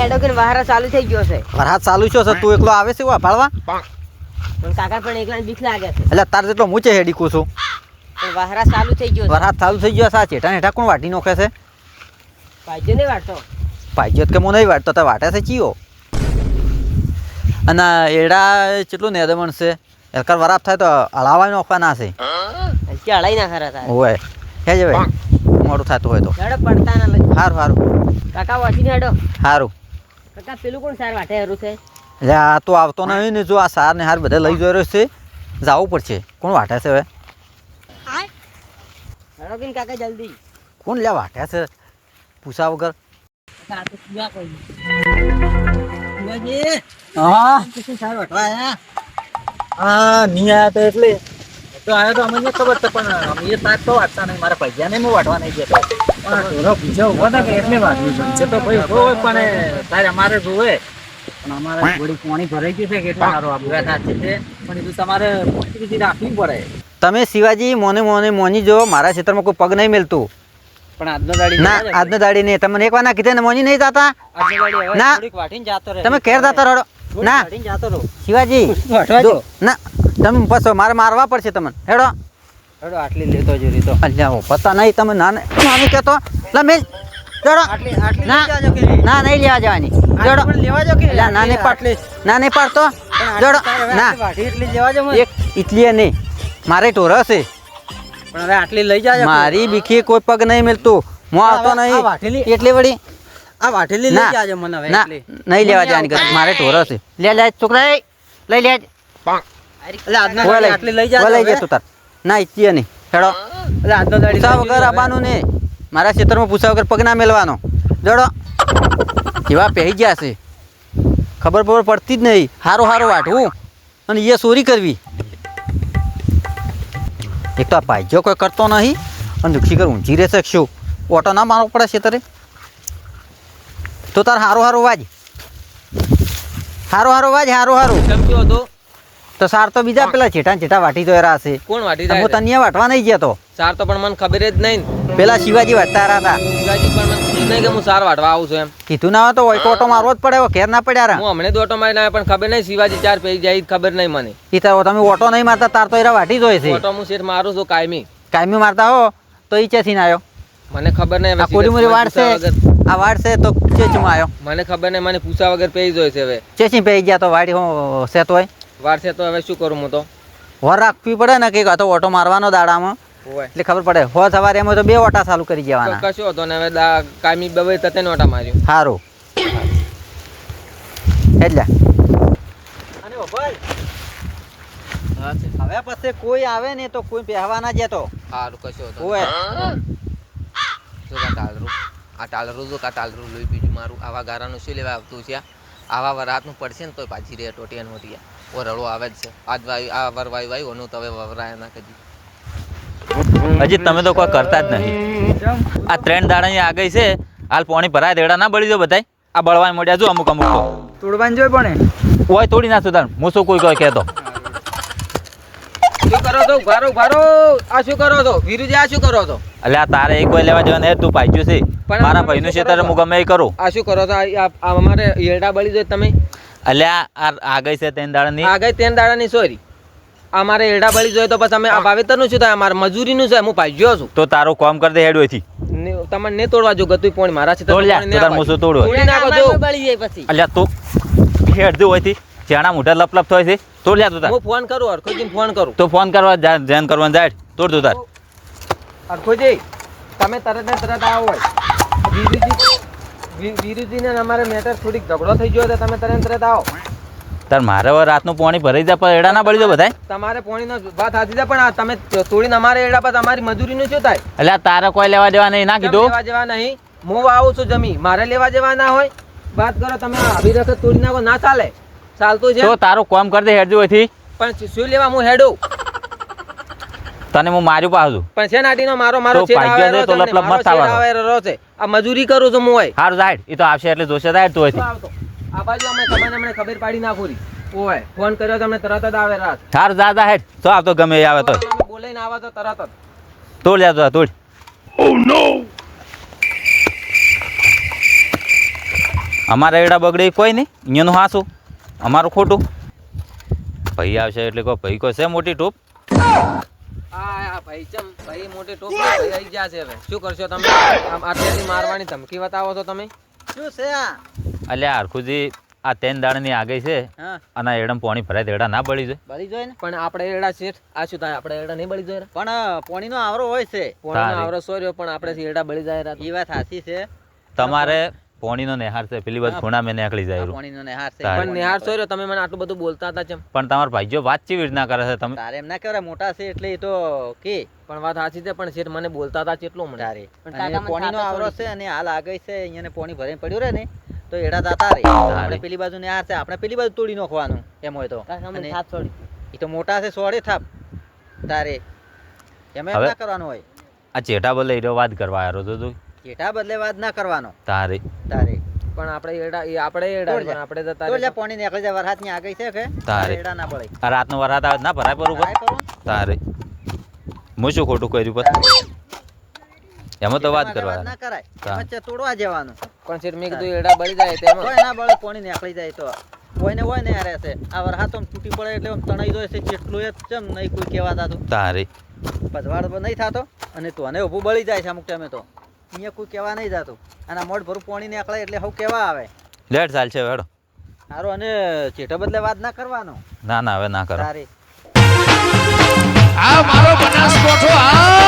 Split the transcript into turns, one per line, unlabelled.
હેડો કે વહારા ચાલુ થઈ ગયો છે.
વરસાદ ચાલુ છે છે તું એકલો આવે છે વાળવા
પણ કાકા પણ એકલા બીક લાગે છે.
એટલે તાર જેટલો મૂચે હેડી કું છું?
પણ વહારા ચાલુ થઈ ગયો છે.
વરસાદ ચાલુ થઈ ગયો છે આ ચેટા હેઠા કોણ વાટી નોખે છે?
ભાઈજો ને વાટતો
પાઇજોત કે હું નહીં વાટતો તો વાટે છે ચીયો? અને એડા કેટલું નેદમણ છે? એકર વરાપ થાય તો હળાવાય નોખવાના છે.
કે હળાઈ ના ખરા તારે
ઓય હે જ ભાઈ મોડું થતું હોય તો.
હેડો પડતા ના લઈ.
હારું સારું
કાકા ને હેડો.
સારું
કાકા પેલું કોણ સાર વાટે હરું છે?
એટલે આ તો આવતો નહીં ને જો આ સાર ને હાર બધા લઈ જઈ રહ્યો છે. જવું પડશે. કોણ વાટે છે હવે?
કે કાકા જલ્દી.
કોણ લે વાટે છે? પૂછા વગર.
કાકા તો સુવા કોઈ
હા?
સાર વાટવા આયા?
હા નહીં આયા તો એટલે. તો આયો તો અમને ખબર છે પણ અમે તાક તો વાટતા નહીં. મારા પૈસા ને હું વાટવા નહીં જતો
થોડો બીજો ઊભો થાય કે એટલે વાગી છે તો ભાઈ હોય પણ તારે અમારે જોવે પણ અમારે થોડી પાણી ભરાઈ ગયું છે કે એટલે સારું આ
વાત છે
પણ એ તમારે મોટી રાખવી પડે.
તમે શિવાજી મોને મોને મોની જો મારા ક્ષેત્રમાં કોઈ પગ નહીં મેલતું.
પણ આજનો દાડી
ના આજનો દાડી નહીં. તમને એક વાર ના કીધે ને મોની નહીં જાતા? ના. તમે જાતા રહો. ના.
રહો.
શિવાજી. ના. તમે બસ મારે મારવા પડશે તમને. હેડો.
હેડો આટલી લેતો જો રીતો
અલ્યા હો પતા નહીં તમે ના નાની કહેતો? લા મેલ. જોડો
આટલી આટલી
ના.
લઈ જાજો કે
ના નહીં લેવા જવાની. જોડો
લેવા જો કે
ના નહીં પાડ ના નહીં પાડતો. જોડો ના.
એટલી લેવા જો
એક ઇટલી નહીં મારે ટોર હશે.
પણ હવે આટલી લઈ જાજો.
મારી બીખી કોઈ પગ નહીં મળતું હું આવતો નહીં. એટલી વળી?
આ વાટેલી લઈ જાજો મને હવે
ના. નહીં લેવા જવાની મારે ઢોર હશે. લે લે છોકરા લઈ લે.
આટલી લઈ જાજો
લઈ
હવે.
તું તાર. ના ઈચ્છીએ નહીં. હેડો.
એટલે આજનો દાડી
પૂછા વગર
આપવાનું
આવવાનું ને મારા ક્ષેત્રમાં પૂછા વગર પગ ના મેળવાનો જોડો એવા પહેરી ગયા છે. ખબર ખબર પડતી જ નહીં. હારો હારો વાટવું અને એ ચોરી કરવી. એક તો આ ભાઈજો કોઈ કરતો નહીં અને દુખી કર ઊંચી રહે શકશું ઓટો ના મારવો પડે છે તારે તો તાર હારો હારો વાજ. હારો હારો વાજ હારો હારો.
કેમ કયો હતો?
તો સાર તો બીજા પેલા છેટા છેટા વાટી તો એરા હશે.
કોણ વાટી
હું
જાય છે?
તને વાટવા નહીં જતો
સાર તો પણ મને ખબર જ નહીં.
પેલા શિવાજી વાટતા રહ્યા હતા.
શિવાજી પણ મને કીધું નહીં કે હું સાર વાટવા આવું છું એમ.
કીધું ના હોય તો ઓય ઓટો મારવો જ પડે ઘેર ના પડ્યા
હું હમણાં હમણે ઓટો મારી ના પણ ખબર નહીં શિવાજી ચાર પેજ જાય ખબર નહીં મને.
એ તો તમે ઓટો નહીં મારતા તાર તો એરા વાટી જોઈએ હોય છે.
ઓટો હું શેઠ મારું છું કાયમી.
કાયમી મારતા હો તો ઈ ચેથી ના આવ્યો?
મને ખબર નહીં
આ કોરી મોરી
શિવાજી
વાડ છે
પૂછ્યા વગર.
આ વાડ છે તો ચેચમાં આવ્યો.
મને ખબર નહીં મને પૂછા વગર પેઈ હોય છે હવે.
ચેચી પેઈ ગયા તો વાડી હું સેત હોય.
વાર છે તો હવે શું કરું હું તો?
હોર રાખવી પડે ને કે તો ઓટો મારવાનો દાડામાં. એટલે ખબર પડે. હો સવારે એમાં તો બે ઓટા ચાલુ કરી જવાના
કશું હતો ને હવે કાયમી બબે તતે ઓટા માર્યું.
સારું એટલે. હવે પછી કોઈ આવે ને તો કોઈ પહેવા ના જતો
સારું કશું હતો આ ટાલરું જો આ ટાલરું લઈ બીજું મારું. આવા ગારાનું શું લેવા આવતું છે? આવા વરાતનું પડશે ને તો પાછી રે ટોટિયા નોટિયા ઓ રળો આવે જ છે. આજ વાયુ આ વર વાયુ વાયુ ઓનું તો હવે વવરાય ના કદી.
હજી તમે તો કોઈ કરતા જ નહીં. આ ત્રણ દાડાની આગળ છે. હાલ પાણી ભરાય દેડા ના બળી જો બધાય. આ બળવાય મોડ્યા જો અમુક અમુક તો.
તોડવાની જોઈ પણ?
ઓય તોડી નાખું તાર હું શું કોઈ કોઈ કહેતો.
શું કરો છો? ભારો ભારો આ શું કરો છો? વિરુજી આ શું કરો છો?
એટલે આ તારે એક કોઈ લેવા જવાનું તું પાઈજ્યું છે.
પણ
મારા
ભાઈ
ભાઈનું છે? તારે હું ગમે એ કરું.
આ શું કરો છો? આ- અમારે યેરડા બળી જાય તમે.
એટલે આ આગળ છે ત્રણ દાડાની?
આગળ તેન દાડાની સોરી અમારે બળી જોઈએ તો પછી અમે આ વાવેતરનું શું થાય? અમારે મજૂરીનું છે હું પાજ્યો છું.
તો તારો કામ કર દે હેડ
તમને તોડવા જો ગતું પોણી મારા છે
તોડ લ્યા, તો તાર મૂછું તોડવું. હોય.
તોડી નાખો જો
બળી જાય પછી.
એટલે તું હેડ દે હોયથી ચણા મોઢા લપ લપ થાય છે. તોડ લ્યા તું તાર.
હું ફોન કરું હરખોજીને ફોન કરું.
તો ફોન કરવા જા ધ્યાન કરવાનું જાય તોડ તું તાર.
હરખોજી તમે તરત ને તરત આવો. હોય વીરુજીને અમારે મેટર થોડીક ઝઘડો થઈ ગયો તો તમે તરત તરત આવો.
તાર મારે રાતનું પાણી ભરાઈ જાય પણ એડા ના બળી દો બધાય.
તમારે પોણીનો વાત સાચી દે પણ આ તમે તોડીને અમારે એડા પર તમારી મજૂરીનું શું થાય?
એટલે તારે કોઈ લેવા દેવા નહીં ના કીધું?
લેવા જેવા નહીં. હું આવું છું જમી. મારે લેવા જેવા ના હોય. વાત કરો તમે આવી વખત તોડી નાખો ના ચાલે. ચાલતું છે.
તો તારું કામ કર દે હેડજો હોયથી
પણ શું લેવા હું હેડું?
તને હું માર્યું પાછું.
પણ છે નાટીનો મારો મારો છે
ભાગ્ય તો
છે
લપ લપ મત આવવાનો.
છે. આ મજૂરી કરું છું હું હોય
હાર જાહેર. એ તો આવશે એટલે જોશે જાહેર તો
આ બાજુ અમે તમને અમને ખબર પાડી નાખું ઓય ફોન કર્યો તમને તરત જ આવે રાત.
હાર જા જા હેડ તો આવતો ગમે આવે તો.
બોલાઈને આવા તો તરત જ.
તોડ લ્યા તો તોડ અમારા એડા બગડે કોઈ નહીં. અહીંયાનું હાસું. અમારું ખોટું. ભાઈ આવશે એટલે કહો ભાઈ કોઈ છે મોટી ટૂપ?
આ આ ભાઈ ચમ ભાઈ મોટી ટોપ આવી ગયા છે હવે. શું કરશો તમે? આમ આટલેથી મારવાની ધમકી બતાવો છો તમે?
શું છે આ?
અલ્યા હરખુજી આ તેન દાડાની આગળ છે અને એડમ પોણી ભરાય તેડા ના બળી જાય.
બળી ને?
પણ આપણે એડા શેઠ આ શું થાય? આપણે એડા નહીં બળી જાય?
પણ પોણીનો આવરો હોય છે.
પોણીનો. આવરો સોર્યો પણ આપણે એડા બળી જાય
એ વાત સાચી છે.
તમારે પોણીનો નેહાર છે પેલી બાજુ ખૂણા મેં નીકળી જાય
પોણીનો નેહાર છે.
પણ નિહાર સોર્યો તમે મને આટલું બધું બોલતા હતા ચમ
પણ તમાર ભાઈજો વાત કેવી રીતના કરે છે તમે
તારે એમ ના કહેવાય મોટા છે એટલે એ તો કે.
પણ વાત સાચી છે પણ શેઠ મને બોલતા હતા કેટલું મને.
તારે.
પણ
અને પોણીનો આવરો છે અને હાલ આગળ છે અહીંયાને પોણી ભરીને પડ્યું રહે ને તો એડા દાતા રે. આપણે પેલી બાજુ ને હાર છે આપણે પેલી બાજુ તોડી નાખવાનું એમ હોય તો. અને એ તો મોટા છે સોડે થાપ. તારે. એમ એમ ના કરવાનું હોય.
આ ચેટા બોલે એરો વાત કરવા આવ્યો તો તું.
જેઠા બદલે વાત ના કરવાનો.
તારે.
તારે.
પણ આપણે એડા એ આપણે એડા પણ આપણે
તો
તારે
એટલે પોણી નીકળી જાય વરસાદની આગળ છે કે
તારે.
એડા ના પડે
આ રાતનો વરાત આવે ના ભરાય પર ઉપર
ને.
તારે. હું શું ખોટું કર્યું પર એમાં તો વાત કરવા
ના કરાય. વચ્ચે તોડવા જવાનું.
પણ શેઠ મેં કીધું એડા બળી જાય તેમાં.
કોઈ ના બળે પોણી નીકળી જાય તો. કોઈને હોય ને યાર છે. આ વરસાદ આમ તૂટી પડે એટલે આમ તણાઈ જાય છે જેટલું એ ચમ નહીં કોઈ કહેવા થતું
તારે.
પધવાડ તો નહીં થતો. અને તો અને ઊભું બળી જાય છે અમુક ટાઈમે તો. અહીંયા કોઈ કહેવા નહીં જતું. અને મોઢ ભરું પાણી નીકળે એટલે હું કેવા આવે.
લેટ ચાલશે વેડો
સારું અને ચેટો બદલે વાત ના કરવાનો.
ના ના હવે ના કરો.
સારી
આ મારો બનાસકોઠો આ